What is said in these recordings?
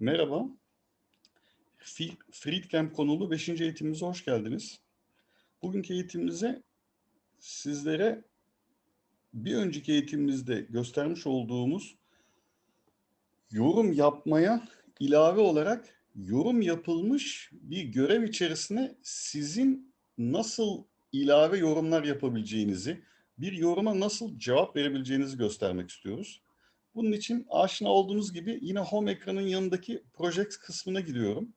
Merhaba. Freedcamp konulu 5. eğitimimize hoş geldiniz. Bugünkü eğitimimize sizlere bir önceki eğitimimizde göstermiş olduğumuz yorum yapmaya ilave olarak yorum yapılmış bir görev içerisine sizin nasıl ilave yorumlar yapabileceğinizi, bir yoruma nasıl cevap verebileceğinizi göstermek istiyoruz. Bunun için aşina olduğunuz gibi yine home ekranın yanındaki project kısmına gidiyorum.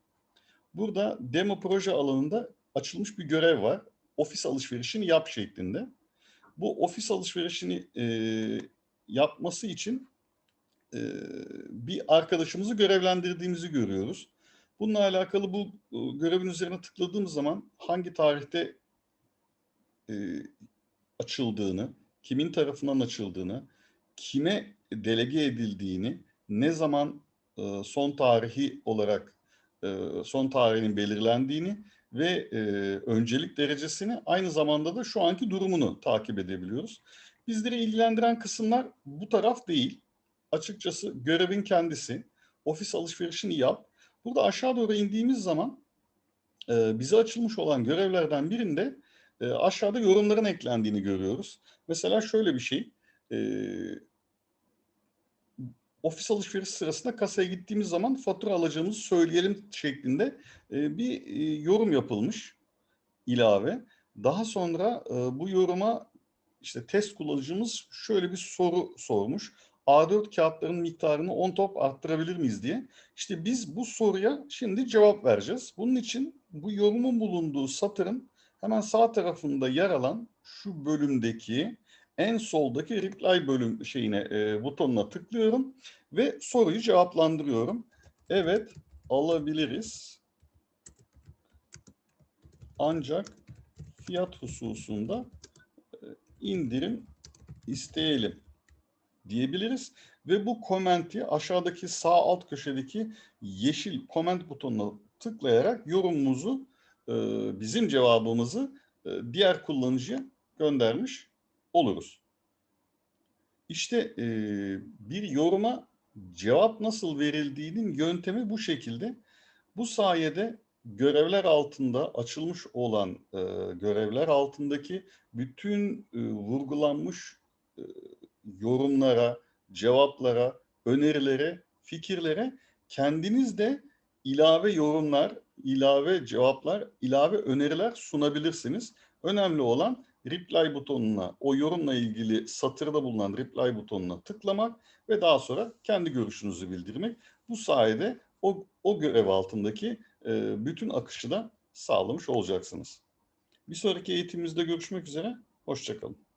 Burada demo proje alanında açılmış bir görev var. Ofis alışverişini yap şeklinde. Bu ofis alışverişini e, yapması için e, bir arkadaşımızı görevlendirdiğimizi görüyoruz. Bununla alakalı bu e, görevin üzerine tıkladığımız zaman hangi tarihte e, açıldığını, kimin tarafından açıldığını, kime delege edildiğini, ne zaman e, son tarihi olarak e, son tarihinin belirlendiğini ve e, öncelik derecesini aynı zamanda da şu anki durumunu takip edebiliyoruz. Bizleri ilgilendiren kısımlar bu taraf değil. Açıkçası görevin kendisi. Ofis alışverişini yap. Burada aşağı doğru indiğimiz zaman e, bize açılmış olan görevlerden birinde e, aşağıda yorumların eklendiğini görüyoruz. Mesela şöyle bir şey. E, ofis alışverişi sırasında kasaya gittiğimiz zaman fatura alacağımızı söyleyelim şeklinde e, bir e, yorum yapılmış ilave. Daha sonra e, bu yoruma işte test kullanıcımız şöyle bir soru sormuş. A4 kağıtların miktarını 10 top arttırabilir miyiz diye. İşte biz bu soruya şimdi cevap vereceğiz. Bunun için bu yorumun bulunduğu satırın hemen sağ tarafında yer alan şu bölümdeki en soldaki reply bölüm şeyine e, butonuna tıklıyorum ve soruyu cevaplandırıyorum. Evet alabiliriz. Ancak fiyat hususunda e, indirim isteyelim diyebiliriz ve bu komenti aşağıdaki sağ alt köşedeki yeşil comment butonuna tıklayarak yorumumuzu e, bizim cevabımızı e, diğer kullanıcıya göndermiş oluruz. İşte e, bir yoruma cevap nasıl verildiğinin yöntemi bu şekilde. Bu sayede görevler altında açılmış olan e, görevler altındaki bütün e, vurgulanmış e, yorumlara, cevaplara, önerilere, fikirlere kendiniz de ilave yorumlar, ilave cevaplar, ilave öneriler sunabilirsiniz. Önemli olan reply butonuna, o yorumla ilgili satırda bulunan reply butonuna tıklamak ve daha sonra kendi görüşünüzü bildirmek. Bu sayede o, o görev altındaki e, bütün akışı da sağlamış olacaksınız. Bir sonraki eğitimimizde görüşmek üzere, hoşçakalın.